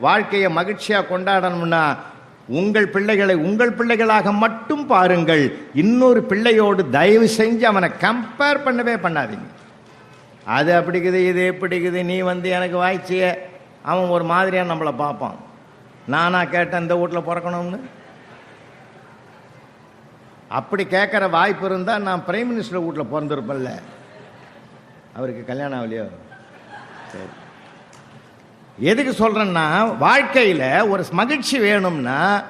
வாழ்க்கையை மகிழ்ச்சியாக கொண்டாடணும்னா உங்கள் பிள்ளைகளை உங்கள் பிள்ளைகளாக மட்டும் பாருங்கள். இன்னொரு பிள்ளையோடு தயவு செஞ்சு அவனை கம்பேர் பண்ணவே பண்ணாதீங்க. அது அப்படிக்குது இது எப்படிக்குது நீ வந்து எனக்கு வாய்ச்சிய. அவன் ஒரு மாதிரியாக நம்மளை பார்ப்பான். நானா கேட்டேன் இந்த வீட்டில் பிறக்கணும்னு. அப்படி கேட்குற வாய்ப்பு இருந்தால் நான் பிரைம் மினிஸ்டர் வீட்டில் பிறந்திருப்பேன்ல. அவருக்கு கல்யாணம் ஆகலையோ? சரி. எதுக்கு சொல்கிறேன்னா வாழ்க்கையில் ஒரு மகிழ்ச்சி வேணும்னா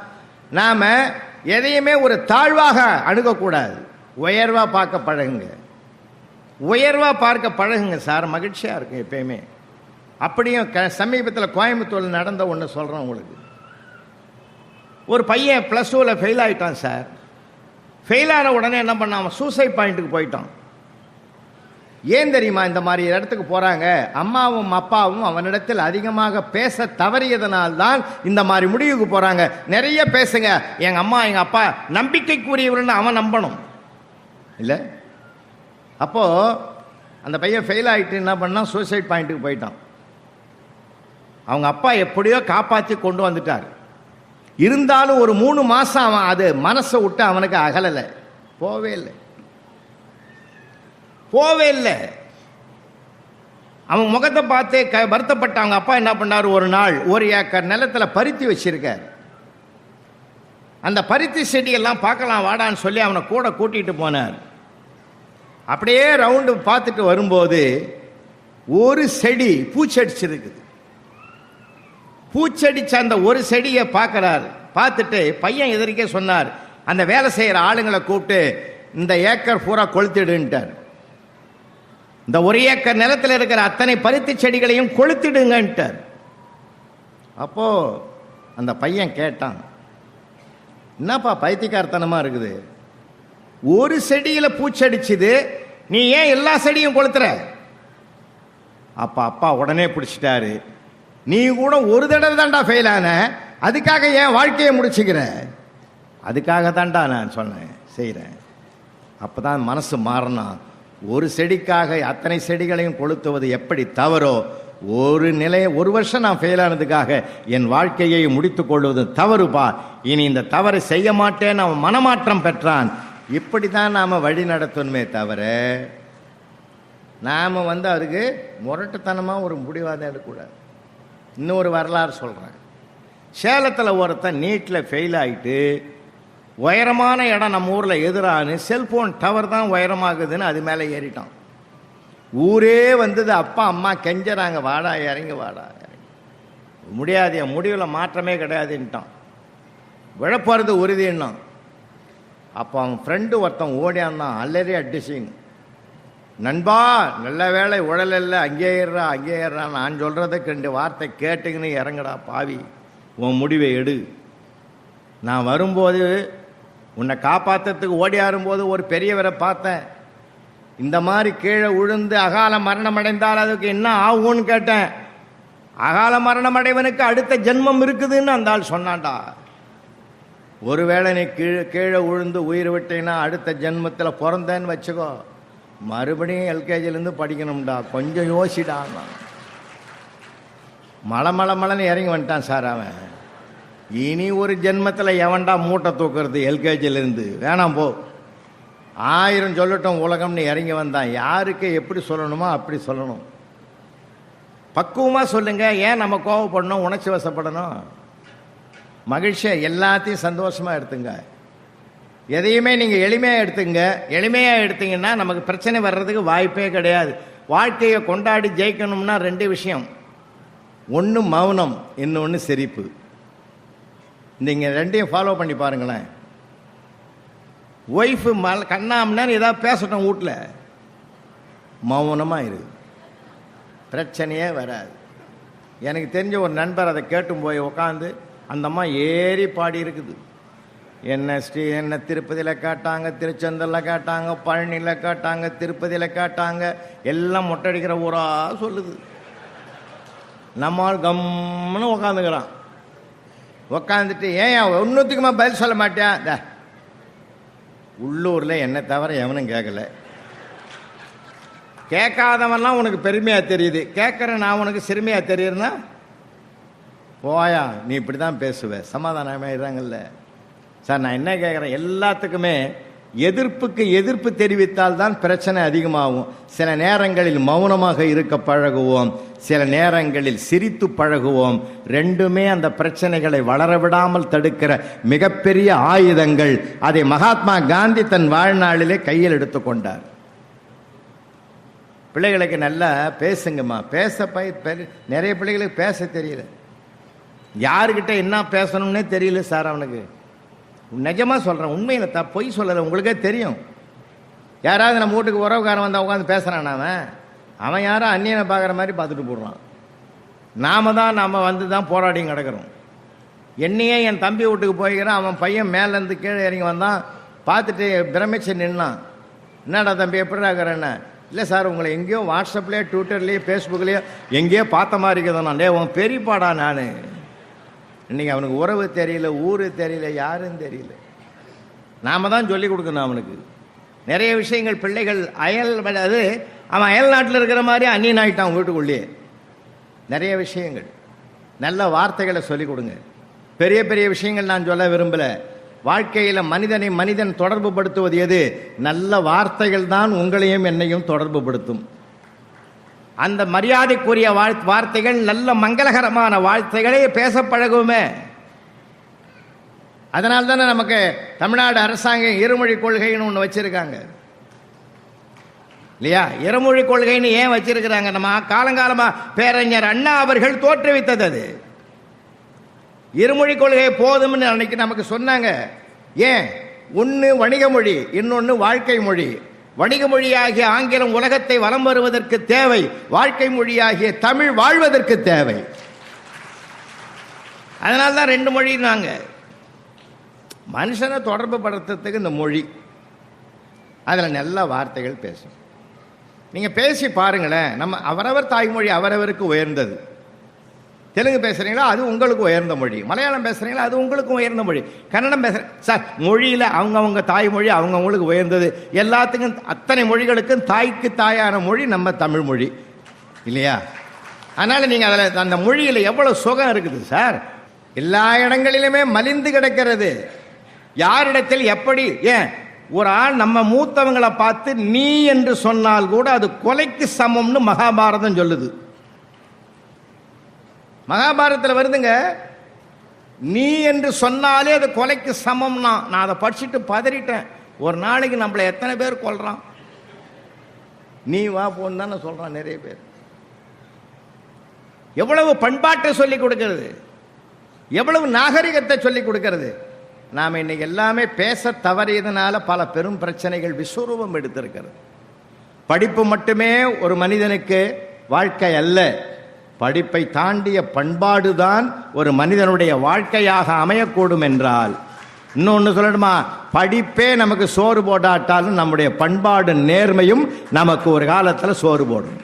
நாம் எதையுமே ஒரு தாழ்வாக அணுகக்கூடாது. உயர்வாக பார்க்க பழகுங்க. உயர்வாக பார்க்க பழகுங்க சார் மகிழ்ச்சியாக இருக்கும் எப்பயுமே. அப்படியும் க சமீபத்தில் கோயம்புத்தூரில் நடந்த ஒன்று சொல்கிறேன் உங்களுக்கு. ஒரு பையன் ப்ளஸ் டூவில் ஃபெயில் ஆகிட்டான் சார். ஃபெயில் ஆன உடனே என்ன பண்ணான்? அவன் சூசைட் பாயிண்ட்டுக்கு போயிட்டான். ஏன் தெரியுமா இந்த மாதிரி இடத்துக்கு போறாங்க? அம்மாவும் அப்பாவும் அவனிடத்தில் அதிகமாக பேச தவறியதனால்தான் இந்த மாதிரி முடிவுக்கு போறாங்க. நிறைய பேசுங்க. எங்க அம்மா எங்க அப்பா நம்பிக்கைக்குரியவர்னு அவன் நம்பணும். இல்லை? அப்போ அந்த பையன் ஃபெயில் ஆகிட்டு என்ன பண்ணான் சூசைட் பாயிண்ட்டுக்கு போயிட்டான். அவங்க அப்பா எப்படியோ காப்பாற்றி கொண்டு வந்துட்டார். இருந்தாலும் ஒரு மூணு மாதம் அவன் அது மனசை விட்டு அவனுக்கு அகலலை. போவே இல்லை. போவே இல்லை. அவன் முகத்தை பார்த்து க வருத்தப்பட்ட அவங்க அப்பா என்ன பண்ணார்? ஒரு நாள் ஒரு ஏக்கர் நிலத்துல பருத்தி வச்சிருக்கார். அந்த பருத்தி செடியெல்லாம் பார்க்கலாம் வாடான்னு சொல்லி அவனை கூட கூட்டிகிட்டு போனார். அப்படியே ரவுண்டு பார்த்துட்டு வரும்போது ஒரு செடி பூச்சடிச்சிருக்குது. பூச்சடிச்ச அந்த ஒரு செடியை பார்க்குறாரு. பார்த்துட்டு பையன் எதிர்க்கே சொன்னார். அந்த வேலை செய்கிற ஆளுங்களை கூப்பிட்டு இந்த ஏக்கர் பூரா கொளுத்திடுன்ட்டார். இந்த ஒரு ஏக்கர் நிலத்தில் இருக்கிற அத்தனை பருத்தி செடிகளையும் கொளுத்திடுங்கன்ட்டார். அப்போ அந்த பையன் கேட்டான் என்னப்பா பைத்தியக்காரத்தனமா இருக்குது? ஒரு செடியில் பூச்சடிச்சுது நீ ஏன் எல்லா செடியும் கொளுத்துற? அப்ப அப்பா உடனே பிடிச்சிட்டாரு நீ கூட ஒரு தடவை தாண்டா ஃபெயில் ஆன அதுக்காக ஏன் வாழ்க்கையை முடிச்சுக்கிற. அதுக்காக தான்டா நான் சொன்னேன் செய்கிறேன் அப்போ தான் மனசு மாறணும் ஒரு செடிக்காக அத்தனை செடிகளையும் கொளுத்துவது எப்படி தவறோ ஒரு நிலையை ஒரு வருஷம் நான் ஃபெயில் ஆனதுக்காக என் வாழ்க்கையை முடித்துக் கொள்வது தவறுப்பா இனி இந்த தவறை செய்ய மாட்டேன்னு அவன் மனமாற்றம் பெற்றான். இப்படி தான் நாம் வழி நடத்தணுமே தவிர நாம் வந்து அதுக்கு முரட்டுத்தனமாக ஒரு முடிவாக எடுக்கக்கூடாது. இன்னொரு வரலாறு சொல்கிறேன் சேலத்தில் ஒருத்தன் நீட்டில் ஃபெயில் ஆகிட்டு உயரமான இடம் நம்ம ஊரில் எதிரானு செல்போன் டவர் தான் உயரமாகுதுன்னு அது மேலே ஏறிட்டான். ஊரே வந்தது அப்பா அம்மா கெஞ்சறாங்க வாடா இறங்கி வாடா இறங்கி. முடியாது என் முடிவில் மாற்றமே கிடையாதுன்ட்டான். விழப்போகிறது உறுதின்னான் அப்போ அவன் ஃப்ரெண்டு ஒருத்தன் ஓடியாந்தான் அல்லறி அடிச்சிங் நண்பா நல்ல வேலை உடலில் அங்கே ஏறுறா அங்கே ஏறுறா நான் சொல்கிறதுக்கு ரெண்டு வார்த்தை கேட்டுக்கின்னு இறங்குடா பாவி. உன் முடிவை எடு. நான் வரும்போது உன்னை காப்பாற்றுறதுக்கு ஓடியாரும்போது ஒரு பெரியவரை பார்த்தேன். இந்த மாதிரி கீழே விழுந்து அகால மரணம் அடைந்தால் அதுக்கு என்ன ஆகும்னு கேட்டேன். அகால மரணம் அடைவனுக்கு அடுத்த ஜென்மம் இருக்குதுன்னு அந்த ஆள் சொன்னான்டா. ஒருவேளை நீ கீழே கீழே விழுந்து உயிர் விட்டீங்கன்னா அடுத்த ஜென்மத்தில் பிறந்தேன்னு வச்சுக்கோ. மறுபடியும் எல்கேஜிலேருந்து படிக்கணும்டா. கொஞ்சம் யோசிடா. மழை மழை மழைன்னு இறங்கி வந்துட்டான் சார் அவன். இனி ஒரு ஜென்மத்தில் எவன்டா மூட்டை தூக்குறது எல்கேஜிலேருந்து? வேணாம் போ. ஆயிரம் சொல்லட்டும் உலகம்னு இறங்கி வந்தான் யாருக்கு எப்படி சொல்லணுமோ அப்படி சொல்லணும். பக்குவமாக சொல்லுங்கள் ஏன் நம்ம கோவப்படணும் உணர்ச்சி வசப்படணும்? மகிழ்ச்சியை எல்லாத்தையும் சந்தோஷமாக எடுத்துங்க. எதையுமே நீங்கள் எளிமையாக எடுத்துங்க. எளிமையாக எடுத்தீங்கன்னா நமக்கு பிரச்சனை வர்றதுக்கு வாய்ப்பே கிடையாது. வாழ்க்கையை கொண்டாடி ஜெயிக்கணும்னா ரெண்டு விஷயம். ஒன்று மௌனம் இன்னொன்று சிரிப்பு. நீங்கள் ரெண்டையும் ஃபாலோ பண்ணி பாருங்களேன். ஒய்ஃபு மல் கண்ணாமன்னு ஏதாவது பேசட்டும் வீட்டில் மௌனமாக இரு பிரச்சனையே வராது. எனக்கு தெரிஞ்ச ஒரு நண்பர் அதை கேட்டும் போய் உட்காந்து அந்த அம்மா ஏறி பாடி இருக்குது. என்ன ஸ்ரீ என்ன திருப்பதியில் கேட்டாங்க திருச்செந்தூரில் கேட்டாங்க பழனியில் கேட்டாங்க திருப்பதியில் கேட்டாங்க எல்லாம் மொட்டை அடிக்கிற ஊரா சொல்லுது. நம்மால் கம்முன்னு உக்காந்துக்கிறான். உக்காந்துட்டு ஏன் ஒன்றுத்துக்குமா பதில் சொல்ல மாட்டியா? இந்த உள்ளூரில் என்னை தவிர எவனும் கேட்கல கேட்காதவன்லாம் உனக்கு பெருமையாக தெரியுது. கேட்குற நான் உனக்கு சிறுமையாக தெரியுதுன்னா போயா நீ இப்படி தான் பேசுவ. சமாதானமாயிடுறாங்கல்ல. சார் நான் என்ன கேட்குறேன் எல்லாத்துக்குமே எதிர்ப்புக்கு எதிர்ப்பு தெரிவித்தால் தான் பிரச்சனை அதிகமாகும். சில நேரங்களில் மௌனமாக இருக்க பழகுவோம். சில நேரங்களில் சிரித்து பழகுவோம். ரெண்டுமே அந்த பிரச்சனைகளை வளர விடாமல் தடுக்கிற மிகப்பெரிய ஆயுதங்கள். அதை மகாத்மா காந்தி தன் வாழ்நாளிலே கையில் எடுத்துக்கொண்டார் பிள்ளைகளுக்கு நல்லா பேசுங்கம்மா. பேச பய பெரு- நிறைய பிள்ளைகளுக்கு பேச தெரியல. யாருக்கிட்ட என்ன பேசணும்னே தெரியல சார் அவனுக்கு. நிஜமா சொல்றேன் உண்மையில தான் பொய் சொல்லல உங்களுக்கே தெரியும். யாராவது நம்ம வீட்டுக்கு உறவுக்காரன் வந்தா உட்காந்து பேசுறான் அவன் அவன் யாரோ அந்நியனை பார்க்குற மாதிரி பார்த்துட்டு போடுறான். நாம தான் நாம் வந்து தான் போராடியும் கிடக்கிறோம். என்னையே என் தம்பி வீட்டுக்கு போய்க்கிறேன் அவன் பையன் மேலேருந்து கீழே இறங்கி வந்தான் பார்த்துட்டு பிரமிச்சு நின்னான். என்னடா தம்பி எப்படி இருக்கிறேன்னு இல்லை சார் உங்களை எங்கேயோ வாட்ஸ்அப்லேயோ ட்விட்டர்லேயோ ஃபேஸ்புக்லேயோ எங்கேயோ பார்த்த மாதிரி இருக்குதான் டே உன் பெரியப்பாடா நான். இன்னைக்கு அவனுக்கு உறவு தெரியல ஊர் தெரியல யாரும் தெரியல. நாம தான் சொல்லிக் கொடுக்கணும் அவனுக்கு. நிறைய விஷயங்கள் பிள்ளைகள் அயல் அது அவன் அயல் நாட்டில் இருக்கிற மாதிரி அந்நியன் ஆகிட்டான் வீட்டுக்குள்ளேயே. நிறைய விஷயங்கள். நல்ல வார்த்தைகளை சொல்லிக் கொடுங்க. பெரிய பெரிய விஷயங்கள் நான் சொல்ல விரும்பலை. வாழ்க்கையில் மனிதனை மனிதன் தொடர்பு படுத்துவது எது? நல்ல வார்த்தைகள் தான் உங்களையும் என்னையும் தொடர்பு படுத்தும் அந்த மரியாதைக்குரிய வாழ் வார்த்தைகள் நல்ல மங்களகரமான வார்த்தைகளே பேச பழகுமே. அதனால தானே நமக்கு தமிழ்நாடு அரசாங்கம் இருமொழி கொள்கைன்னு ஒன்று வச்சிருக்காங்க. இல்லையா? இருமொழி கொள்கைன்னு ஏன் வச்சிருக்கிறாங்க? நம்ம காலங்காலமா பேரறிஞர் அண்ணா அவர்கள் தோற்றுவித்தது அது. இருமொழி கொள்கை போதும்னு அன்னைக்கு நமக்கு சொன்னாங்க. ஏன்? ஒன்று வணிக மொழி இன்னொன்று வாழ்க்கை மொழி. வணிக மொழியாகிய ஆங்கிலம் உலகத்தை வலம் வருவதற்கு தேவை. வாழ்க்கை மொழியாகிய தமிழ் வாழ்வதற்கு தேவை. அதனால தான் ரெண்டு மொழி நாங்கள் மனுஷனை தொடர்பு படுத்துறதுக்கு இந்த மொழி. அதில் நல்ல வார்த்தைகள் பேசும். நீங்கள் பேசி பாருங்களேன் நம்ம அவரவர் தாய்மொழி அவரவருக்கு உயர்ந்தது. தெலுங்கு பேசுறீங்களா அது உங்களுக்கு உயர்ந்த மொழி. மலையாளம் பேசுறீங்களா அது உங்களுக்கு உயர்ந்த மொழி. கன்னடம் பேசுற சார் மொழியில் அவங்கவுங்க தாய்மொழி அவங்கவுங்களுக்கு உயர்ந்தது. எல்லாத்துக்கும் அத்தனை மொழிகளுக்கும் தாய்க்கு தாயான மொழி நம்ம தமிழ் மொழி. இல்லையா? அதனால நீங்க அதில் அந்த மொழியில் எவ்வளவு சுகம் இருக்குது சார்? எல்லா இடங்களிலுமே மலிந்து கிடக்கிறது. யாரிடத்தில் எப்படி? ஏன்? ஒரு ஆள் நம்ம மூத்தவங்களை பார்த்து நீ என்று சொன்னால் கூட அது கொலைக்கு சமம்னு மகாபாரதம் சொல்லுது. மகாபாரதத்தில் வருதுங்க நீ என்று சொன்னாலே அது கொலைக்கு சமம்னா நான் அதை படிச்சுட்டு பதறிட்டேன். ஒரு நாளைக்கு நம்மளை எத்தனை பேர் கொல்றான்? நீ வா போன்னு தானே சொல்றான் நிறைய பேர். எவ்வளவு பண்பாட்டை சொல்லி கொடுக்கிறது? எவ்வளவு நாகரிகத்தை சொல்லி கொடுக்கிறது? நாம் இன்னைக்கு எல்லாமே பேச தவறியதுனால பல பெரும் பிரச்சனைகள் விஸ்வரூபம் எடுத்திருக்கிறது. படிப்பு மட்டுமே ஒரு மனிதனுக்கு வாழ்க்கை அல்ல. படிப்பை தாண்டிய பண்பாடுதான் ஒரு மனிதனுடைய வாழ்க்கையாக அமையக்கூடும் என்றால். இன்னொன்று சொல்லணுமா? படிப்பே நமக்கு சோறு போடாட்டாலும் நம்முடைய பண்பாடு நேர்மையும் நமக்கு ஒரு காலத்தில் சோறு போடும்.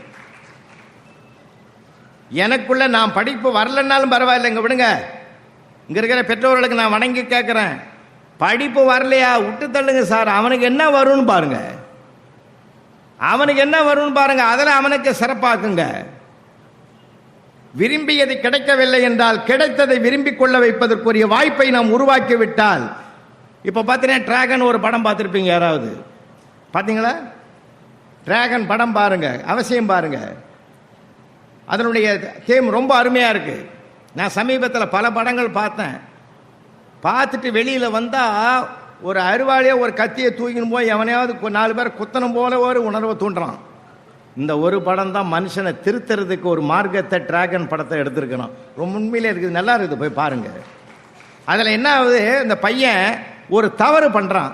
எனக்குள்ள நான் படிப்பு வரலன்னாலும் பரவாயில்ல இங்கே விடுங்க. இங்க இருக்கிற பெற்றோர்களுக்கு நான் வணங்கி கேட்கிறேன் படிப்பு வரலையா? விட்டு தள்ளுங்க சார். அவனுக்கு என்ன வரும்னு பாருங்க. அவனுக்கு என்ன வரும்னு பாருங்க. அதில் அவனுக்கு சிறப்பாக்குங்க. விரும்பியது கிடைக்கவில்லை என்றால் கிடைத்ததை விரும்பிக் கொள்ள வைப்பதற்குரிய வாய்ப்பை நாம் உருவாக்கி விட்டால் இப்போ பார்த்தீங்கன்னா டிராகன் ஒரு படம் பார்த்துருப்பீங்க யாராவது? பார்த்தீங்களா டிராகன் படம் பாருங்க அவசியம் பாருங்க. அதனுடைய தேம் ரொம்ப அருமையாக இருக்கு. நான் சமீபத்தில் பல படங்கள் பார்த்தேன். பார்த்துட்டு வெளியில் வந்தால் ஒரு அருவாளியை ஒரு கத்தியை தூக்கின்னு போய் எவனையாவது நாலு பேர் குத்தணும் போல ஒரு உணர்வை தூண்டுறான். இந்த ஒரு படம் தான் மனுஷனை திருத்துறதுக்கு ஒரு மார்க்கத்தை டிராகன் படத்தை எடுத்திருக்கணும். ரொம்ப உண்மையிலே இருக்குது. நல்லா இருக்குது. போய் பாருங்க. அதில் என்ன ஆகுது? இந்த பையன் ஒரு தவறு பண்ணுறான்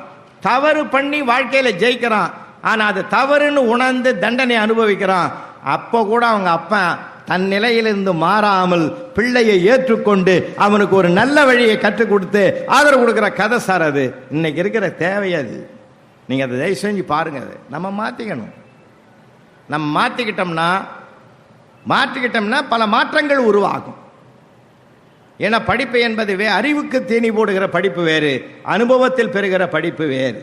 தவறு பண்ணி வாழ்க்கையில் ஜெயிக்கிறான். ஆனால் அது தவறுன்னு உணர்ந்து தண்டனை அனுபவிக்கிறான். அப்போ கூட அவங்க அப்பா தன் நிலையிலிருந்து மாறாமல் பிள்ளையை ஏற்றுக்கொண்டு அவனுக்கு ஒரு நல்ல வழியை கற்றுக் கொடுத்து ஆதரவு கொடுக்குற கதை சார் அது. இன்னைக்கு இருக்கிற தேவை அது. நீங்கள் அதை தயவு செஞ்சு பாருங்க அது. நம்ம மாற்றிக்கணும் நம்ம மாற்றிக்கிட்டோம்னா மாற்றிக்கிட்டோம்னா பல மாற்றங்கள் உருவாகும். ஏன்னா படிப்பு என்பது வே அறிவுக்கு தீனி போடுகிற படிப்பு வேறு அனுபவத்தில் பெறுகிற படிப்பு வேறு.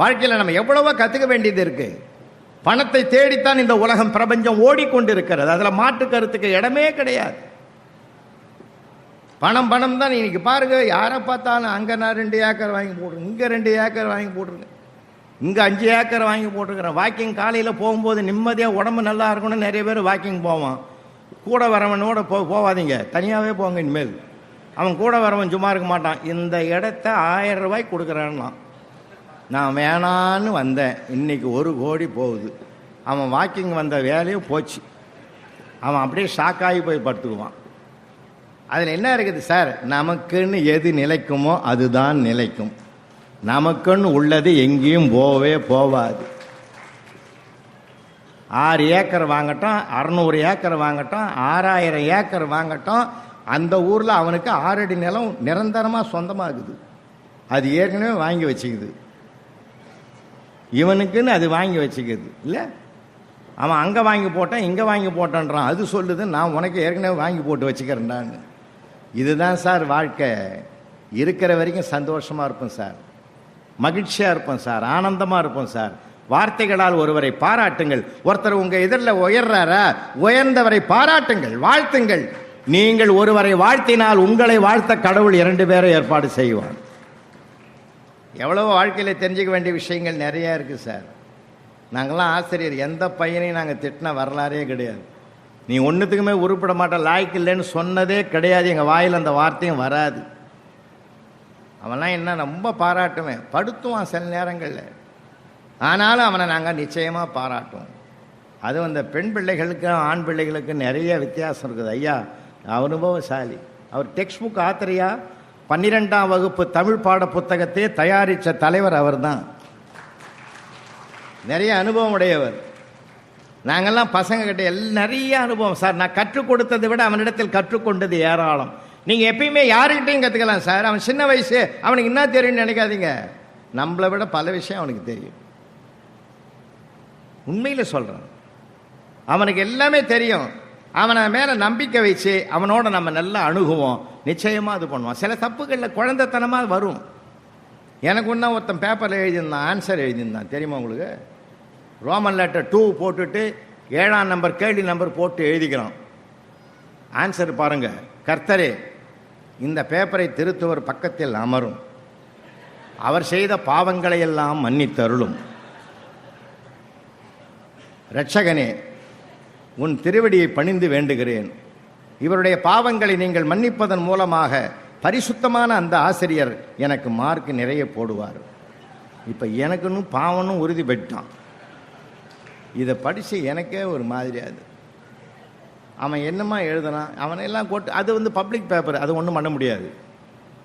வாழ்க்கையில் நம்ம எவ்வளவோ கற்றுக்க வேண்டியது இருக்கு. பணத்தை தேடித்தான் இந்த உலகம் பிரபஞ்சம் ஓடிக்கொண்டிருக்கிறது. அதில் மாற்று கருத்துக்கு இடமே கிடையாது. பணம் பணம் தான். இன்னைக்கு பாருங்க யாரை பார்த்தாலும் அங்கே நான் ரெண்டு ஏக்கர் வாங்கி போட்டுருங்க இங்கே ரெண்டு ஏக்கர் வாங்கி போட்டுருங்க இங்கே அஞ்சு ஏக்கர் வாங்கி போட்டுருக்கிறேன் வாக்கிங் காலையில் போகும்போது நிம்மதியாக உடம்பு நல்லா இருக்கணும்னு நிறைய பேர் வாக்கிங் போவான். கூட வரவனோட போ போவாதீங்க. தனியாகவே போங்க இனிமேல். அவன் கூட வரவன் சும்மா இருக்க மாட்டான். இந்த இடத்த ஆயிரம் ரூபாய் கொடுக்குறான்னா நான் வேணான்னு வந்தேன். இன்னைக்கு ஒரு கோடி போகுது. அவன் வாக்கிங் வந்த வேலையும் போச்சு. அவன் அப்படியே ஷாக்காகி போய் படுத்துக்குவான். அதில் என்ன இருக்குது? சார் நமக்குன்னு எது நிலைக்குமோ அதுதான் நிலைக்கும். நமக்குன்னு உள்ளது எங்கேயும் போவே போவாது. ஆறு ஏக்கர் வாங்கட்டும் அறநூறு ஏக்கர் வாங்கட்டும் ஆறாயிரம் ஏக்கர் வாங்கட்டும் அந்த ஊரில் அவனுக்கு ஆறடி நிலம் நிரந்தரமாக சொந்தமாகுது. அது ஏற்கனவே வாங்கி வச்சுக்குது. இவனுக்குன்னு அது வாங்கி வச்சுக்குது இல்லை? அவன் அங்கே வாங்கி போட்டான் இங்கே வாங்கி போட்டான்றான். அது சொல்லுது நான் உனக்கு ஏற்கனவே வாங்கி போட்டு வச்சுக்கிறேன்டான்னு. இதுதான் சார் வாழ்க்கை. இருக்கிற வரைக்கும் சந்தோஷமாக இருப்போம் சார். மகிழ்ச்சியாக இருப்போம் சார் ஆனந்தமாக இருப்போம் சார். வார்த்தைகளால் ஒருவரை பாராட்டுங்கள். ஒருத்தர் உங்கள் எதிரில் உயர்றாரா உயர்ந்தவரை பாராட்டுங்கள் வாழ்த்துங்கள். நீங்கள் ஒருவரை வாழ்த்தினால் உங்களை வாழ்த்த கடவுள் இரண்டு பேரை ஏற்பாடு செய்வார். எவ்வளவு வாழ்க்கையில் தெரிஞ்சுக்க வேண்டிய விஷயங்கள் நிறையா இருக்குது சார். நாங்கள்லாம் ஆசிரியர் எந்த பையனையும் நாங்கள் திட்டின வரலாறே கிடையாது. நீ ஒன்றுத்துக்குமே உருப்பிட மாட்டேன் லாய்க்கு இல்லைன்னு சொன்னதே கிடையாது. எங்கள் வாயில் அந்த வார்த்தையும் வராது. அவன்லாம் என்ன ரொம்ப பாராட்டுவேன். படுத்துவான் சில நேரங்களில். ஆனாலும் அவனை நாங்கள் நிச்சயமாக பாராட்டுவோம். அதுவும் அந்த பெண் பிள்ளைகளுக்கும் ஆண் பிள்ளைகளுக்கும் நிறைய வித்தியாசம் இருக்குது. ஐயா அனுபவசாலி. அவர் டெக்ஸ்ட் புக் ஆத்திரையா பன்னிரெண்டாம் வகுப்பு தமிழ் பாட புத்தகத்தை தயாரித்த தலைவர் அவர்தான். நிறைய அனுபவம் உடையவர். நாங்கள்லாம் பசங்கக்கிட்ட எல் நிறைய அனுபவம். சார் நான் கற்றுக் கொடுத்ததை விட அவனிடத்தில் கற்றுக்கொண்டது ஏராளம். நீங்கள் எப்பயுமே யாருக்கிட்டையும் கற்றுக்கலாம் சார். அவன் சின்ன வயசு அவனுக்கு என்ன தெரியும்னு நினைக்காதீங்க. நம்மளை விட பல விஷயம் அவனுக்கு தெரியும். உண்மையில் சொல்கிறான் அவனுக்கு எல்லாமே தெரியும். அவனை மேலே நம்பிக்கை வச்சு அவனோட நம்ம நல்லா அணுகுவோம். நிச்சயமாக அது பண்ணுவான். சில தப்புகளில் குழந்தைத்தனமாக வரும். எனக்கு ஒன்றா ஒருத்தன் பேப்பரில் எழுதியிருந்தான் ஆன்சர் எழுதியிருந்தான். தெரியுமா உங்களுக்கு? ரோமன் லெட்டர் டூ போட்டுட்டு ஏழாம் நம்பர் கேள்வி நம்பர் போட்டு எழுதிக்கிறான். ஆன்சர் பாருங்கள் கர்த்தரே இந்த பேப்பரை திருத்துவர் பக்கத்தில் அமரும். அவர் செய்த பாவங்களை எல்லாம் மன்னித்தருளும். இரட்சகனே உன் திருவடியை பணிந்து வேண்டுகிறேன். இவருடைய பாவங்களை நீங்கள் மன்னிப்பதன் மூலமாக பரிசுத்தமான அந்த ஆசிரியர் எனக்கு மார்க் நிறைய போடுவார். இப்போ எனக்குன்னு பாவனும் உறுதி பெற்றான் இதை படித்து எனக்கே ஒரு மாதிரியாது அவன் என்னமா எழுதுனான் அவனையெல்லாம் கோட்டு அது வந்து பப்ளிக் பேப்பர் அது ஒன்றும் பண்ண முடியாது.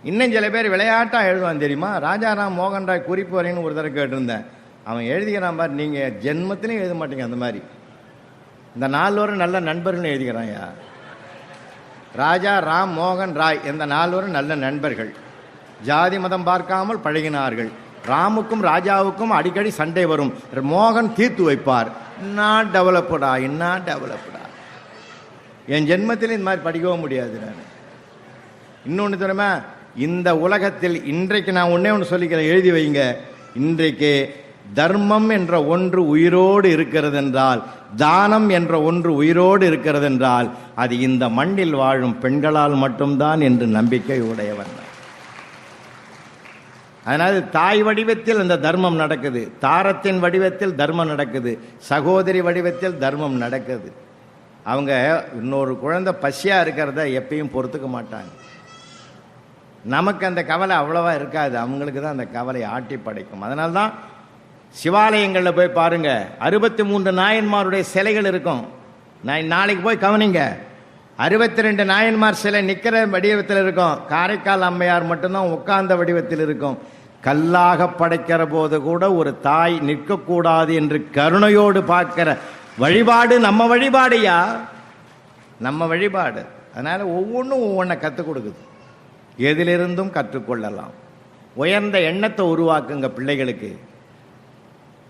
இன்னும் சில பேர் விளையாட்டாக எழுதுவான் தெரியுமா? ராஜாராம் மோகன் ராய் குறிப்பு வரைன்னு ஒரு தடவை கேட்டிருந்தேன். அவன் எழுதிக்கிறான் பாரு நீங்கள் ஜென்மத்திலையும் எழுத மாட்டீங்க அந்த மாதிரி. இந்த நால்வரும் நல்ல நண்பர்கள் எழுதிக்கிறான்யா ராஜா ராம் மோகன் ராய் இந்த நால்வரும் நல்ல நண்பர்கள். ஜாதி மதம் பார்க்காமல் பழகினார்கள். ராமுக்கும் ராஜாவுக்கும் அடிக்கடி சண்டை வரும். மோகன் தீர்த்து வைப்பார். நான் டெவலப்டா என்ன டெவலப்டா என் ஜென்மத்தில் இந்த மாதிரி படிக்கவும் முடியாது நான். இன்னொன்று தெரியுமா இந்த உலகத்தில் இன்றைக்கு நான் ஒன்றே ஒன்று சொல்லிக்கிறேன் எழுதி வைங்க. இன்றைக்கு தர்மம் என்ற ஒன்று உயிரோடு இருக்கிறது என்றால் தானம் என்ற ஒன்று உயிரோடு இருக்கிறது என்றால் அது இந்த மண்ணில் வாழும் பெண்களால் மட்டும்தான் என்று நம்பிக்கை உடையவன் அதனால் தாய் வடிவத்தில் அந்த தர்மம் நடக்குது தாரத்தின் வடிவத்தில் தர்மம் நடக்குது சகோதரி வடிவத்தில் தர்மம் நடக்குது. அவங்க இன்னொரு குழந்தை பசியாக இருக்கிறத எப்பயும் பொறுத்துக்க மாட்டாங்க. நமக்கு அந்த கவலை அவ்வளவா இருக்காது. அவங்களுக்கு தான் அந்த கவலை ஆட்டி படைக்கும். அதனால்தான் சிவாலயங்களில் போய் பாருங்க. அறுபத்தி மூன்று நாயன்மாருடைய சிலைகள் இருக்கும். நான் நாளைக்கு போய் கவனிங்க. அறுபத்தி ரெண்டு நாயன்மார் சிலை நிற்கிற வடிவத்தில் இருக்கும். காரைக்கால் அம்மையார் மட்டும்தான் உட்கார்ந்த வடிவத்தில் இருக்கும். கல்லாக படைக்கிற போது கூட ஒரு தாய் நிற்கக்கூடாது என்று கருணையோடு பார்க்கிற வழிபாடு நம்ம வழிபாடையா? நம்ம வழிபாடு. அதனால ஒவ்வொன்றும் ஒவ்வொன்றை கற்றுக் கொடுக்குது. எதிலிருந்தும் கற்றுக்கொள்ளலாம். உயர்ந்த எண்ணத்தை உருவாக்குங்க பிள்ளைகளுக்கு.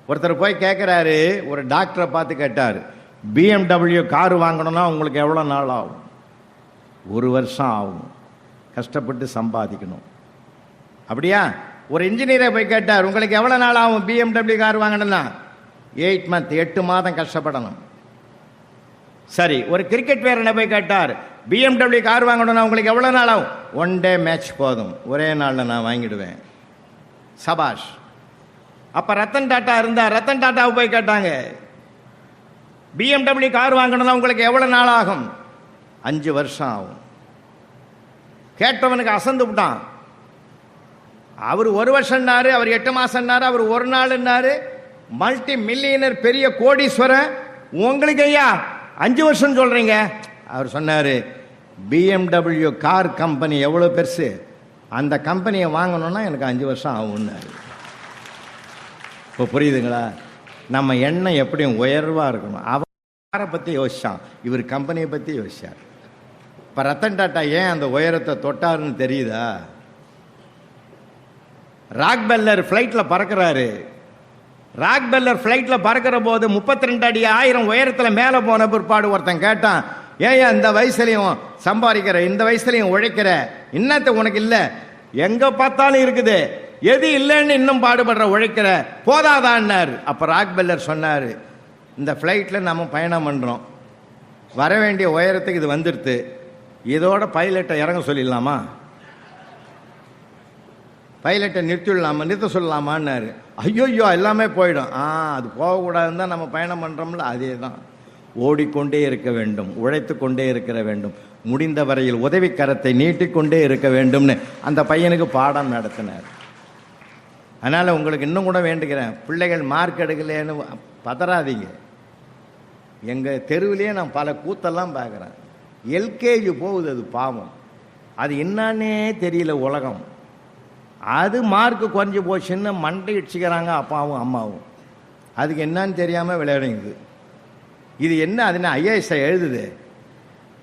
ஒருத்தர் போய் கேட்குறாரு ஒரு டாக்டரை பார்த்து கேட்டார் பிஎம்டபிள்யூ கார் வாங்கணும்னா உங்களுக்கு எவ்வளோ நாள் ஆகும்? ஒரு வருஷம் ஆகும். கஷ்டப்பட்டு சம்பாதிக்கணும். அப்படியா? ஒரு இன்ஜினியரை போய் கேட்டார் உங்களுக்கு எவ்வளோ நாள் ஆகும் பிஎம்டபிள்யூ கார் வாங்கணும்னா? எயிட் மந்த் எட்டு மாதம் கஷ்டப்படணும். சரி ஒரு கிரிக்கெட் வீரனை போய் கேட்டார் பிஎம்டபிள்யூ கார் வாங்கணும்னா உங்களுக்கு எவ்வளோ நாள் ஆகும்? ஒன் டே மேட்ச் போதும். ஒரே நாளில் நான் வாங்கிடுவேன். சபாஷ். அப்போ ரத்தன் டாட்டா இருந்தால் ரத்தன் டாட்டாவை போய் கேட்டாங்க. பிஎம்டபிள்யூ கார் வாங்கணும்னா உங்களுக்கு எவ்வளோ நாள் ஆகும்? அஞ்சு வருஷம் ஆகும். கேட்டவனுக்கு அசந்து விட்டான். அவர் ஒரு வருஷம்னாரு அவர் எட்டு மாசம்னாரு அவர் ஒரு நாள்னாரு. மல்டி மில்லியனர் பெரிய கோடீஸ்வரன். உங்களுக்கு ஐயா அஞ்சு வருஷம் சொல்றீங்க. அவர் சொன்னாரு பிஎம்டபிள்யூ கார் கம்பெனி எவ்வளோ பெருசு? அந்த கம்பெனியை வாங்கணும்னா எனக்கு அஞ்சு வருஷம் ஆகும்னாரு. இப்போ புரியுதுங்களா? நம்ம எண்ணம் எப்படியும் உயர்வாக இருக்கணும். அவரை காரை பற்றி யோசிச்சான். இவர் கம்பெனியை பற்றி யோசிச்சார். இப்போ ரத்தன் டாட்டா ஏன் அந்த உயரத்தை தொட்டாருன்னு தெரியுதா? ராக் பெல்லர் ஃப்ளைட்டில் பறக்கிறாரு. ராக் பெல்லர் ஃப்ளைட்டில் பறக்கிற போது முப்பத்தி ரெண்டு அடி ஆயிரம் உயரத்தில் மேலே போன பிற்பாடு ஒருத்தன் கேட்டான் ஏன் இந்த வயசுலையும் சம்பாதிக்கிற இந்த வயசுலையும் உழைக்கிற இன்னத்த உனக்கு இல்லை. எங்கே பார்த்தாலும் இருக்குது. எது இல்லைன்னு இன்னும் பாடுபடுற உழைக்கிற போதாதான்னார். அப்போ ராக் பெல்லர் சொன்னார் இந்த ஃப்ளைட்டில் நம்ம பயணம் பண்ணுறோம் வர வேண்டிய உயரத்துக்கு இது வந்துடுது இதோட பைலட்டை இறங்க சொல்லிடலாமா? பைலட்டை நிறுத்திடலாமா? நிறுத்த சொல்லலாமான்னாரு. ஐயோ எல்லாமே போயிடும். ஆ அது போகக்கூடாதுன்னு தான் நம்ம பயணம் பண்ணுறோம்ல அதே தான் ஓடிக்கொண்டே இருக்க வேண்டும் உழைத்து கொண்டே இருக்கிற வேண்டும். முடிந்த வரையில் உதவி கரத்தை நீட்டிக்கொண்டே இருக்க வேண்டும்னு அந்த பையனுக்கு பாடம் நடத்தினார். அதனால் உங்களுக்கு இன்னும் கூட வேண்டுகிறேன். பிள்ளைகள் மார்க் எடுக்கலன்னு பதறாதீங்க. எங்கள் தெருவிலேயே நான் பல கூத்தெல்லாம் பார்க்குறேன். எல்கேஜி போகுது அது பாவம். அது என்னன்னே தெரியல உலகம். அது மார்க்கு குறைஞ்சி போச்சுன்னு மண்டை இடிச்சுக்கிறாங்க அப்பாவும் அம்மாவும். அதுக்கு என்னன்னு தெரியாமல் விளையாடுங்குது இது என்ன அதுன்னு ஐஏஎஸ்ஐ எழுதுது.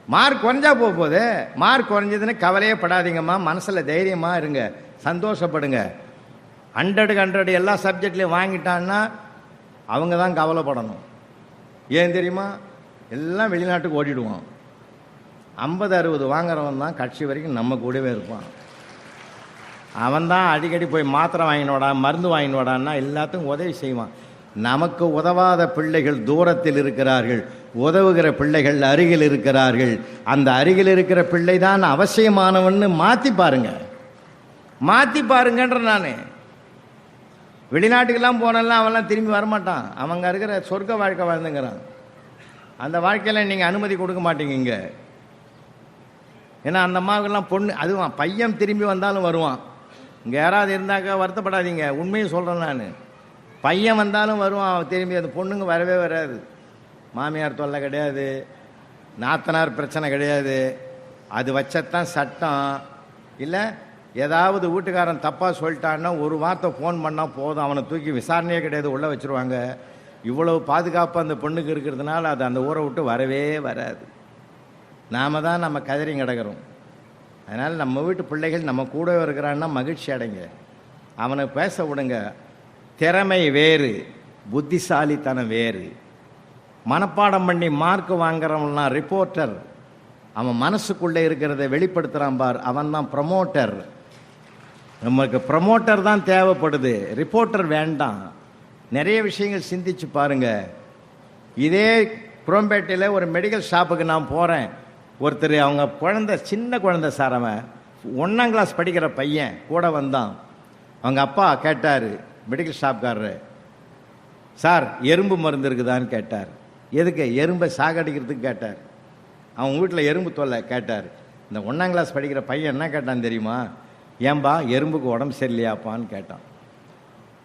மார்க் குறைஞ்சா போக போகுது. மார்க் குறைஞ்சதுன்னு கவலையே படாதீங்கம்மா. மனசில் தைரியமாக இருங்க. சந்தோஷப்படுங்க. ஹண்ட்ரடுக்கு ஹண்ட்ரடு எல்லா சப்ஜெக்ட்லையும் வாங்கிட்டான்னா அவங்க தான் கவலைப்படணும். ஏன் தெரியுமா? எல்லாம் வெளிநாட்டுக்கு ஓடிடுவோம் ஐம்பது அறுபது வாங்குறவன் தான் கட்சி வரைக்கும் நம்ம கூடவே இருப்பான். அவன்தான் அடிக்கடி போய் மாத்திரை வாங்கினோடா மருந்து வாங்கினோடான்னா எல்லாத்துக்கும் உதவி செய்வான். நமக்கு உதவாத பிள்ளைகள் தூரத்தில் இருக்கிறார்கள். உதவுகிற பிள்ளைகள் அருகில் இருக்கிறார்கள். அந்த அருகில் இருக்கிற பிள்ளை தான் அவசியமானவன்னு மாற்றி பாருங்க. மாற்றி பாருங்கன்ற நான். வெளிநாட்டுக்கெல்லாம் போனெல்லாம் அவன்லாம் திரும்பி வரமாட்டான். அவங்க இருக்கிற சொர்க்க வாழ்க்கை வாழ்ந்துங்கிறான். அந்த வாழ்க்கையில் நீங்கள் அனுமதி கொடுக்க மாட்டீங்க இங்கே. ஏன்னா அந்த அம்மாவுக்கெல்லாம் பொண்ணு அதுவும் பையன் திரும்பி வந்தாலும் வருவான். இங்கே யாராவது இருந்தாக்கா வருத்தப்படாதீங்க. உண்மையை சொல்கிறேன் நான். பையன் வந்தாலும் வருவான் அவன் திரும்பி அந்த பொண்ணுங்க வரவே வராது. மாமியார் தொல்லை கிடையாது. நாத்தனார் பிரச்சனை கிடையாது. அது வச்சத்தான் சட்டம். இல்லை ஏதாவது வீட்டுக்காரன் தப்பாக சொல்லிட்டான்னா ஒரு வார்த்தை ஃபோன் பண்ணால் போதும். அவனை தூக்கி விசாரணையே கிடையாது உள்ளே வச்சுருவாங்க. இவ்வளவு பாதுகாப்பு அந்த பொண்ணுக்கு இருக்கிறதுனால அது அந்த ஊரை விட்டு வரவே வராது. நாம தான் நம்ம கதறி கிடக்கிறோம். அதனால் நம்ம வீட்டு பிள்ளைகள் நம்ம கூட இருக்கிறான்னா மகிழ்ச்சி அடைங்க. அவனை பேச விடுங்க. திறமை வேறு புத்திசாலித்தனம் வேறு. மனப்பாடம் பண்ணி மார்க் வாங்குறவன்லாம் ரிப்போர்ட்டர் அவன் மனசுக்குள்ளே இருக்கிறத வெளிப்படுத்துகிறான் பார் அவன் தான் ப்ரமோட்டர் நமக்கு ப்ரமோட்டர் தான் தேவைப்படுது. ரிப்போர்ட்டர் வேண்டாம். நிறைய விஷயங்கள் சிந்திச்சு பாருங்க. இதே குரோம்பேட்டையில் ஒரு மெடிக்கல் ஷாப்புக்கு நான் போகிறேன் ஒருத்தர் அவங்க குழந்த சின்ன குழந்தை சார் அவன் ஒன்றாம் கிளாஸ் படிக்கிற பையன் கூட வந்தான். அவங்க அப்பா கேட்டார் மெடிக்கல் ஷாப்காரரு சார் எறும்பு மருந்து இருக்குதான்னு கேட்டார். எதுக்கு எறும்பை சாகடிக்கிறதுக்கு கேட்டார். அவன் வீட்டில் எறும்பு தொல்லை கேட்டார். இந்த ஒன்றாம் கிளாஸ் படிக்கிற பையன் என்ன கேட்டான் தெரியுமா? ஏன்பா எறும்புக்கு உடம்பு சரியில்லையாப்பான்னு கேட்டான்.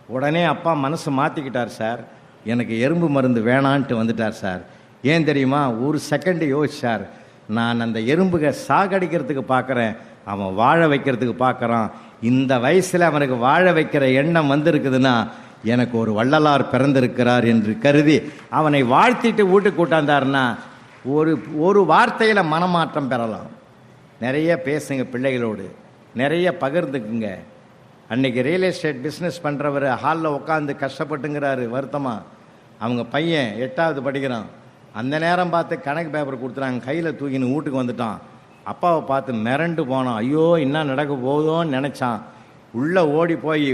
உடனே அப்பா மனசு மாற்றிக்கிட்டார் சார் எனக்கு எறும்பு மருந்து வேணான்ட்டு வந்துட்டார் சார். ஏன் தெரியுமா? ஒரு செகண்டு யோசிச்சார். நான் அந்த எறும்புக சாகடிக்கிறதுக்கு பார்க்குறேன். அவன் வாழ வைக்கிறதுக்கு பார்க்குறான். இந்த வயசில் அவனுக்கு வாழ வைக்கிற எண்ணம் வந்திருக்குதுன்னா எனக்கு ஒரு வள்ளலார் பிறந்திருக்கிறார் என்று கருதி அவனை வாழ்த்திட்டு வீட்டுக்கு கூட்டாந்தாருன்னா ஒரு ஒரு வார்த்தையில் மனமாற்றம் பெறலாம். நிறைய பேசுங்க பிள்ளைகளோடு. நிறைய பகிர்ந்துக்குங்க. அன்றைக்கி ரியல் எஸ்டேட் பிஸ்னஸ் பண்ணுறவர் ஹாலில் உட்காந்து கஷ்டப்பட்டுங்கிறாரு வருத்தமாக அவங்க பையன் எட்டாவது படிக்கிறான். அந்த நேரம் பார்த்து கணக்கு பேப்பர் கொடுத்துறாங்க கையில் தூக்கின்னு வீட்டுக்கு வந்துட்டான். அப்பாவை பார்த்து மிரண்டு போனான். ஐயோ என்ன நடக்க போகுதோன்னு நினச்சான். உள்ளே ஓடி போய்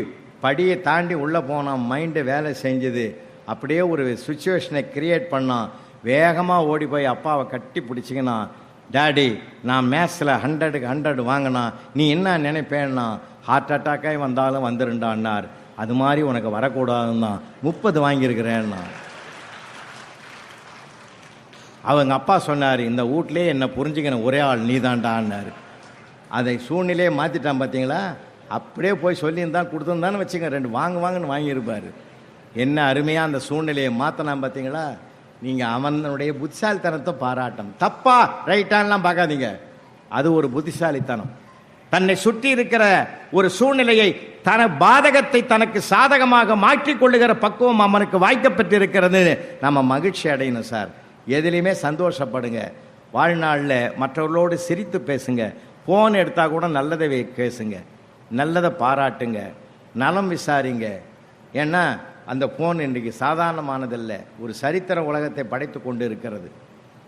படியை தாண்டி உள்ளே போனான். மைண்டு வேலை செஞ்சது. அப்படியே ஒரு சுச்சுவேஷனை கிரியேட் பண்ணான். வேகமாக ஓடி போய் அப்பாவை கட்டி பிடிச்சிக்கினான். டாடி நான் மேத்ஸில் ஹண்ட்ரடுக்கு ஹண்ட்ரட் வாங்கினா நீ என்ன நினைப்பேன்னா ஹார்ட் அட்டாக்காக வந்தாலும் வந்துருண்டான்னார். அது மாதிரி உனக்கு வரக்கூடாதுன்னா முப்பது வாங்கியிருக்கிறேன்னா. அவங்க அப்பா சொன்னார் இந்த வீட்லயே என்னை புரிஞ்சுக்கின ஒரே ஆள் நீதான்டான்னாரு அதை சூழ்நிலையை மாற்றிட்டான் பார்த்தீங்களா அப்படியே போய் சொல்லியிருந்தான் கொடுத்துருந்தான்னு வச்சுங்க ரெண்டு வாங்க வாங்கன்னு வாங்கியிருப்பார். என்ன அருமையாக அந்த சூழ்நிலையை மாற்றினான் பார்த்தீங்களா நீங்கள் அவனுடைய புத்திசாலித்தனத்தை பாராட்டம் தப்பா ரைட்டான்லாம் பார்க்காதீங்க. அது ஒரு புத்திசாலித்தனம். தன்னை சுற்றி இருக்கிற ஒரு சூழ்நிலையை தன பாதகத்தை தனக்கு சாதகமாக மாற்றிக் கொள்ளுகிற பக்குவம் அவனுக்கு வாய்க்கப்பட்டிருக்கிறது. நம்ம மகிழ்ச்சி அடையணும் சார். எதுலேயுமே சந்தோஷப்படுங்க. வாழ்நாளில் மற்றவர்களோடு சிரித்து பேசுங்க. ஃபோன் எடுத்தால் கூட நல்லதை பேசுங்க. நல்லதை பாராட்டுங்க. நலம் விசாரிங்க. ஏன்னா அந்த ஃபோன் இன்றைக்கு சாதாரணமானதில்லை. ஒரு சரித்திர உலகத்தை படைத்து கொண்டு இருக்கிறது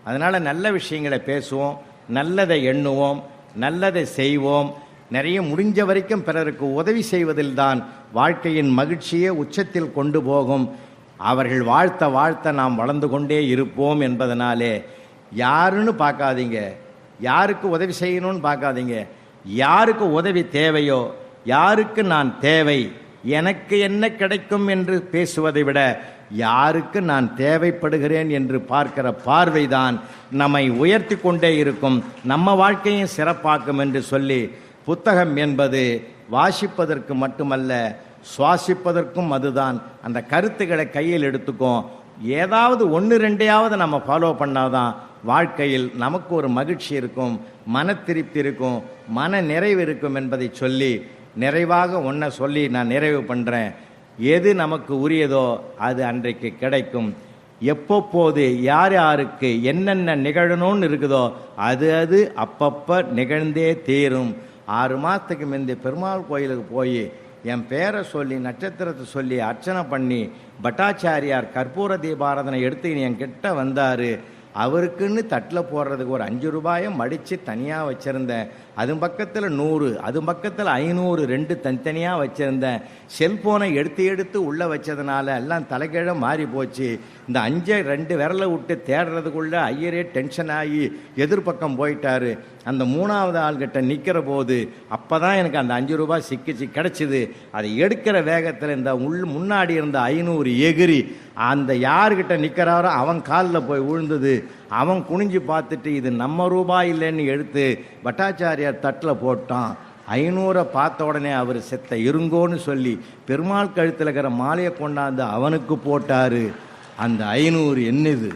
அதனால் நல்ல விஷயங்களை பேசுவோம் நல்லதை எண்ணுவோம் நல்லதை செய்வோம். நிறைய முடிஞ்ச வரைக்கும் பிறருக்கு உதவி செய்வதில் தான் வாழ்க்கையின் மகிழ்ச்சியை உச்சத்தில் கொண்டு போகும். அவர்கள் வாழ்த்த வாழ்த்த நாம் வளர்ந்து கொண்டே இருப்போம் என்பதனாலே யாருன்னு பார்க்காதீங்க. யாருக்கு உதவி செய்யணும்னு பார்க்காதீங்க. யாருக்கு உதவி தேவையோ யாருக்கு நான் தேவை எனக்கு என்ன கிடைக்கும் என்று பேசுவதை விட யாருக்கு நான் தேவைப்படுகிறேன் என்று பார்க்கிற பார்வைதான் நம்மை உயர்த்தி கொண்டே இருக்கும் நம்ம வாழ்க்கையும் சிறப்பாக்கும் என்று சொல்லி புத்தகம் என்பது வாசிப்பதற்கு மட்டுமல்ல சுவாசிப்பதற்கும் அதுதான். அந்த கருத்துக்களை கையில் எடுத்துக்கும் ஏதாவது ஒன்று ரெண்டையாவது நம்ம ஃபாலோ பண்ணாதான் வாழ்க்கையில் நமக்கு ஒரு மகிழ்ச்சி இருக்கும் மன திருப்தி இருக்கும் மன நிறைவு இருக்கும் என்பதை சொல்லி நிறைவாக ஒன்றை சொல்லி நான் நிறைவு பண்ணுறேன் எது நமக்கு உரியதோ அது அன்றைக்கு கிடைக்கும். எப்பப்போது யார் யாருக்கு என்னென்ன நிகழணும்னு இருக்குதோ அது அது அப்பப்போ நிகழ்ந்தே தீரும். ஆறு மாதத்துக்கு முந்தைய பெருமாள் கோயிலுக்கு போய் என் பேரை சொல்லி நட்சத்திரத்தை சொல்லி அர்ச்சனை பண்ணி பட்டாச்சாரியார் கற்பூர தீபாரதனை எடுத்து என் கிட்ட வந்தார். அவருக்குன்னு தட்டில் போடுறதுக்கு ஒரு அஞ்சு ரூபாயை மடித்து தனியாக வச்சுருந்தேன். அது பக்கத்தில் நூறு அது பக்கத்தில் ஐநூறு ரெண்டு தனித்தனியாக வச்சுருந்தேன். செல்ஃபோனை எடுத்து எடுத்து உள்ளே வச்சதுனால எல்லாம் தலைகீழ மாறி போச்சு. இந்த அஞ்சை ரெண்டு விரலை விட்டு தேடுறதுக்குள்ளே ஐயரே டென்ஷன் ஆகி எதிர்பக்கம் போயிட்டாரு. அந்த மூணாவது ஆள்கிட்ட நிற்கிற போது அப்போ தான் எனக்கு அந்த அஞ்சு ரூபாய் சிக்கிச்சு கிடச்சிது. அதை எடுக்கிற வேகத்தில் இந்த உள் முன்னாடி இருந்த ஐநூறு எகிரி அந்த யார்கிட்ட நிற்கிறாரோ அவன் காலில் போய் விழுந்தது. அவன் குனிஞ்சு பார்த்துட்டு இது நம்ம ரூபாய் இல்லைன்னு எடுத்து பட்டாச்சாரியார் தட்டில் போட்டான். ஐநூறை பார்த்த உடனே அவர் செத்த இருங்கோன்னு சொல்லி பெருமாள் கழுத்தில் இருக்கிற மாலையை கொண்டாந்து அவனுக்கு போட்டாரு. அந்த ஐநூறு என்னது?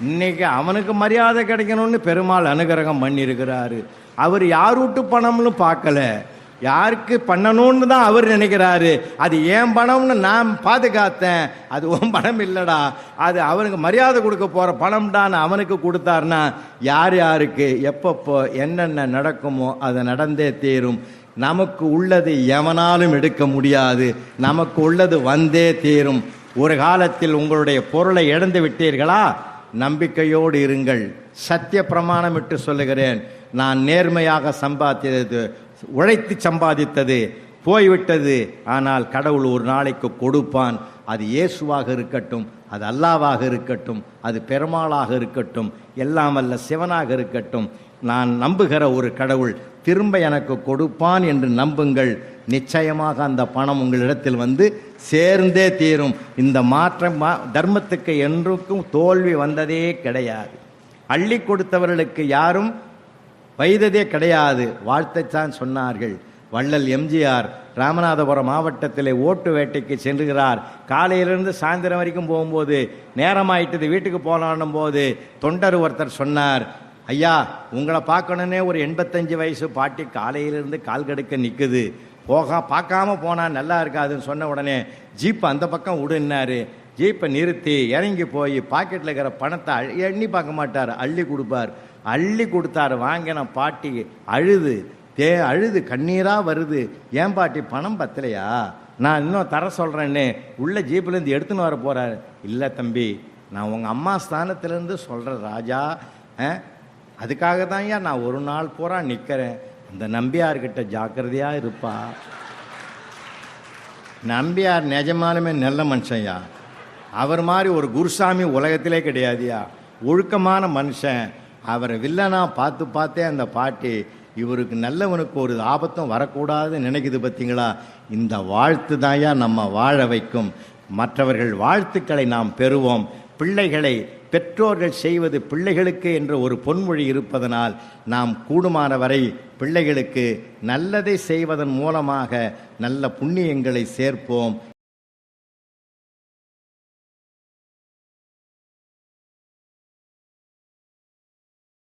இன்னைக்கு அவனுக்கு மரியாதை கிடைக்கணும்னு பெருமாள் அனுகிரகம் பண்ணியிருக்கிறாரு. அவர் யார் விட்டு பணம்னு பார்க்கல. யாருக்கு பண்ணணும்னு தான் அவர் நினைக்கிறாரு. அது ஏன் பணம்னு நான் பாதுகாத்தேன். அது உன் பணம் இல்லைடா. அது அவனுக்கு மரியாதை கொடுக்க போற பணம்டான்னு அவனுக்கு கொடுத்தாருன்னா யார் யாருக்கு எப்பப்போ என்னென்ன நடக்குமோ அது நடந்தே தீரும். நமக்கு உள்ளது எவனாலும் எடுக்க முடியாது. நமக்கு உள்ளது வந்தே தீரும். ஒரு காலத்தில் உங்களுடைய பொருளை இழந்து விட்டீர்களா? நம்பிக்கையோடு இருங்கள். சத்திய பிரமாணமிட்டு சொல்லுகிறேன். நான் நேர்மையாக சம்பாத்தியது உழைத்து சம்பாதித்தது போய்விட்டது. ஆனால் கடவுள் ஒரு நாளைக்கு கொடுப்பான். அது இயேசுவாக இருக்கட்டும் அது அல்லாவாக இருக்கட்டும் அது பெருமாளாக இருக்கட்டும் எல்லாம் அல்ல சிவனாக இருக்கட்டும். நான் நம்புகிற ஒரு கடவுள் திரும்ப எனக்கு கொடுப்பான் என்று நம்புங்கள். நிச்சயமாக அந்த பணம் உங்களிடத்தில் வந்து சேர்ந்தே தீரும். இந்த மாற்றம் மா- தர்மத்துக்கு என்றுக்கும் தோல்வி வந்ததே கிடையாது. அள்ளி கொடுத்தவர்களுக்கு யாரும் வைததே கிடையாது. வாழ்த்தைத்தான் சொன்னார்கள். வள்ளல் எம்ஜிஆர் ராமநாதபுரம் மாவட்டத்தில் ஓட்டு வேட்டைக்கு சென்றுகிறார் காலையிலிருந்து சாயந்தரம் வரைக்கும் போகும்போது நேரமாயிட்டது வீட்டுக்கு போகலான்னும் போது தொண்டர் ஒருத்தர் சொன்னார் ஐயா உங்களை பார்க்கணுன்னே ஒரு எண்பத்தஞ்சு வயசு பாட்டி காலையிலிருந்து கால் கடுக்க நிற்குது போக பார்க்காம போனால் நல்லா இருக்காதுன்னு சொன்ன உடனே ஜீப் அந்த பக்கம் விடுன்னாரு ஜீப்பை நிறுத்தி இறங்கி போய் பாக்கெட்டில் இருக்கிற பணத்தை எண்ணி பார்க்க மாட்டார். அள்ளி கொடுப்பார். அள்ளி கொடுத்தாரு வாங்கின பாட்டி அழுது. தே அழுது கண்ணீராக வருது. ஏன் பாட்டி பணம் பத்தலையா? நான் இன்னும் தர சொல்கிறேன்னு உள்ள ஜீப்லேருந்து எடுத்துன்னு வர போகிறாரு இல்லை தம்பி நான் உங்கள் அம்மா ஸ்தானத்துலேருந்து சொல்கிறேன் ராஜா. ஆ? அதுக்காக தான் ஐயா நான் ஒரு நாள் பூரா நிற்கிறேன் அந்த நம்பியார்கிட்ட ஜாக்கிரதையாக இருப்பா. நம்பியார் நிஜமாலுமே நல்ல மனுஷன்யா. அவர் மாதிரி ஒரு குருசாமி உலகத்திலே கிடையாதுயா. ஒழுக்கமான மனுஷன். அவரை வில்லனா பார்த்து பார்த்தே அந்த பாட்டி இவருக்கு நல்லவனுக்கு ஒரு ஆபத்தும் வரக்கூடாதுன்னு நினைக்குது பார்த்தீங்களா இந்த வாழ்த்து தாயா நம்ம வாழ வைக்கும். மற்றவர்கள் வாழ்த்துக்களை நாம் பெறுவோம். பிள்ளைகளை பெற்றோர்கள் செய்வது பிள்ளைகளுக்கு என்ற ஒரு பொன்மொழி இருப்பதனால் நாம் கூடுமான வரை பிள்ளைகளுக்கு நல்லதை செய்வதன் மூலமாக நல்ல புண்ணியங்களை சேர்ப்போம்.